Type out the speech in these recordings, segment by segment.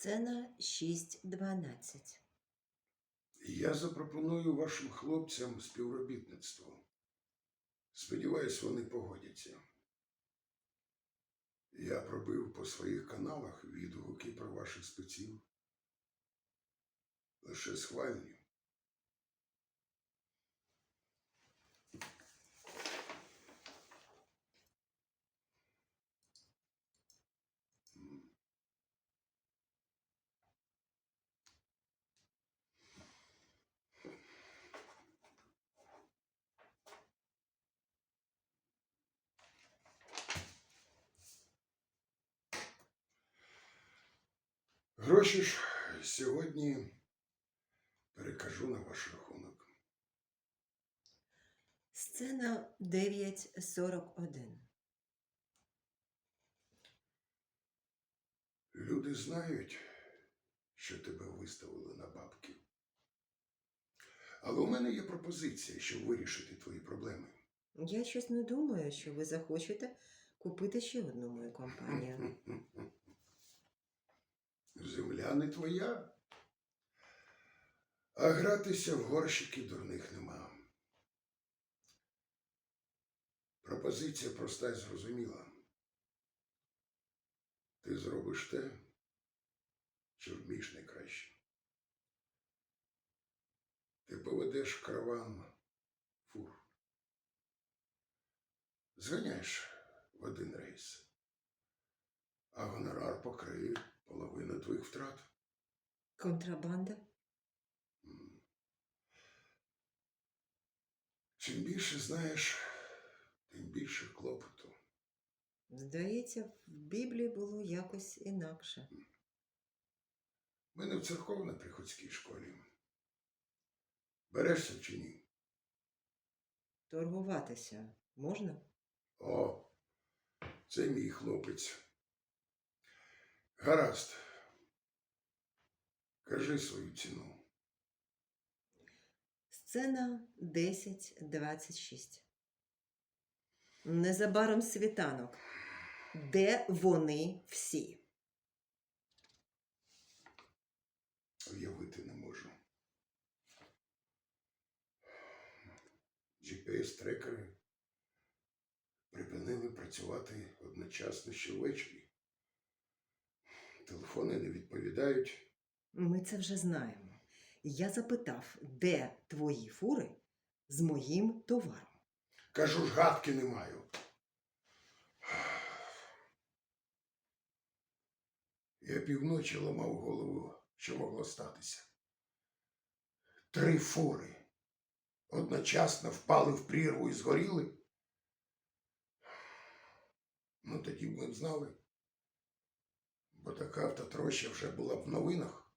Сцена 6.12. Я запропоную вашим хлопцям співробітництво. Сподіваюсь, вони погодяться. Я пробив по своїх каналах відгуки про ваших спеців. Лише схвальні. Гроші ж сьогодні перекажу на ваш рахунок. Сцена 9.41. Люди знають, що тебе виставили на бабки. Але у мене є пропозиція, щоб вирішити твої проблеми. Я щось не думаю, що ви захочете купити ще одну мою компанію. Земля не твоя, а гратися в горщики дурних нема. Пропозиція проста і зрозуміла. Ти зробиш те, що вмієш найкраще. Ти поведеш караван фур. Зганяєш в один рейс, а гонорар покриє половину твоїх втрат. Контрабанда? Чим більше знаєш, тим більше клопоту. Здається, в Біблії було якось інакше. Ми не в церковно-приходській школі. Берешся чи ні? Торгуватися можна? О, це мій хлопець. Гаразд. Кажи свою ціну. Сцена 10.26. Незабаром світанок. Де вони всі? Уявити не можу. GPS-трекери припинили працювати одночасно щовечері. Телефони не відповідають. Ми це вже знаємо. Я запитав, де твої фури з моїм товаром. Кажу ж, гадки не маю. Я півночі ламав голову, що могло статися. Три фури одночасно впали в прірву і згоріли. Ну, тоді б ми б знали. Бо така автотроща вже була б в новинах.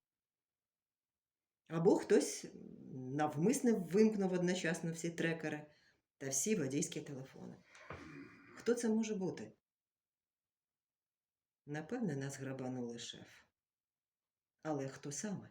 Або хтось навмисне вимкнув одночасно всі трекери та всі водійські телефони. Хто це може бути? Напевне, нас грабанули шеф. Але хто саме?